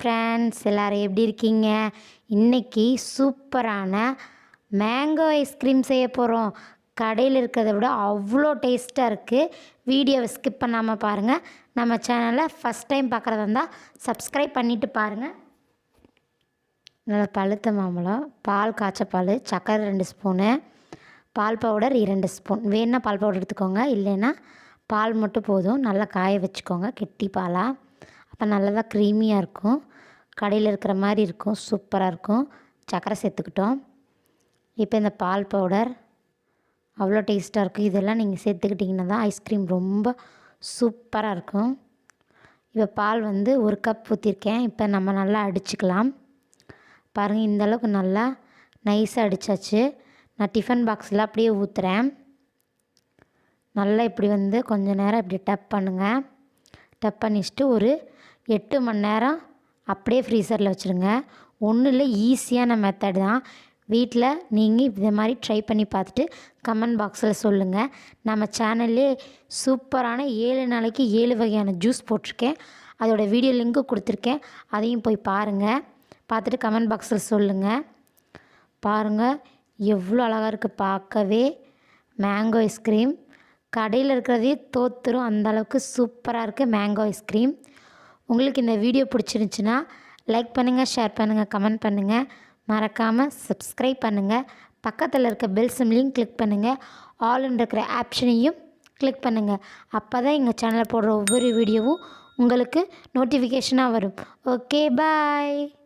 Friends எல்லோரும் எப்படி இருக்கீங்க? இன்றைக்கி சூப்பரான மேங்கோ ஐஸ்கிரீம் செய்ய போகிறோம் கடையில் இருக்கிறத விட அவ்வளோ டேஸ்ட்டாக இருக்குது வீடியோவை ஸ்கிப் பண்ணாமல் பாருங்கள் நம்ம சேனலை ஃபஸ்ட் டைம் பார்க்குறதா இருந்தால் சப்ஸ்கிரைப் பண்ணிவிட்டு பாருங்கள் நல்லா பழுத்த மாம்பழம் பால் காய்ச்ச பால் சர்க்கரை ரெண்டு ஸ்பூனு பால் பவுடர் இரண்டு ஸ்பூன் வேணால் பால் பவுடர் எடுத்துக்கோங்க. இல்லைன்னா பால் மட்டும் போதும். நல்லா காய வச்சுக்கோங்க. கெட்டி பாலாக அப்போ நல்லதாக க்ரீமியாக இருக்கும். கடையில் இருக்கிற மாதிரி இருக்கும் சூப்பராக இருக்கும். சர்க்கரை சேர்த்துக்கிட்டோம். இப்போ இந்த பால் பவுடர் அவ்வளோ டேஸ்ட்டாக இருக்கும். இதெல்லாம் நீங்கள் சேர்த்துக்கிட்டிங்கன்னா தான் ஐஸ்கிரீம் ரொம்ப சூப்பராக இருக்கும். இப்போ பால் வந்து ஒரு கப் ஊற்றிருக்கேன் இப்போ நம்ம நல்லா அடிச்சுக்கலாம். பாருங்கள் இந்த அளவுக்கு நல்லா நைஸாக அடித்தாச்சு நான் டிஃபன் பாக்ஸில் அப்படியே ஊற்றுறேன் நல்லா இப்படி வந்து கொஞ்சம் நேரம் இப்படி டப் பண்ணுங்கள் டப் பண்ணிச்சுட்டு ஒரு எட்டு மணி நேரம் அப்படியே ஃப்ரீசரில் வச்சுருங்க. ஒன்றும் இல்லை ஈஸியான மெத்தட் தான். வீட்டில் நீங்கள் இதை மாதிரி ட்ரை பண்ணி பார்த்துட்டு கமெண்ட் பாக்ஸில் சொல்லுங்கள் நம்ம சேனல்லே சூப்பரான ஏழு நாளைக்கு ஏழு வகையான ஜூஸ் போட்டிருக்கேன். அதோடய வீடியோ லிங்க்கு கொடுத்துருக்கேன். அதையும் போய் பாருங்கள் பார்த்துட்டு கமெண்ட் பாக்ஸில் சொல்லுங்கள் பாருங்கள் எவ்வளோ அழகாக இருக்குது பார்க்கவே. மேங்கோ ஐஸ்கிரீம் கடையில் இருக்கிறதே தோத்துரும். அந்தளவுக்கு சூப்பராக இருக்குது மேங்கோ ஐஸ்கிரீம் உங்களுக்கு இந்த வீடியோ பிடிச்சிருந்துச்சின்னா லைக் பண்ணுங்கள் ஷேர் பண்ணுங்கள் கமெண்ட் பண்ணுங்கள் மறக்காமல் சப்ஸ்கிரைப் பண்ணுங்கள் பக்கத்தில் இருக்க பெல் சிம்லையும் கிளிக் பண்ணுங்கள் ஆல்னு இருக்கிற ஆப்ஷனையும் கிளிக் பண்ணுங்கள் அப்போ தான் எங்கள் சேனலில் போடுற ஒவ்வொரு வீடியோவும் உங்களுக்கு நோட்டிஃபிகேஷனாக வரும். Okay bye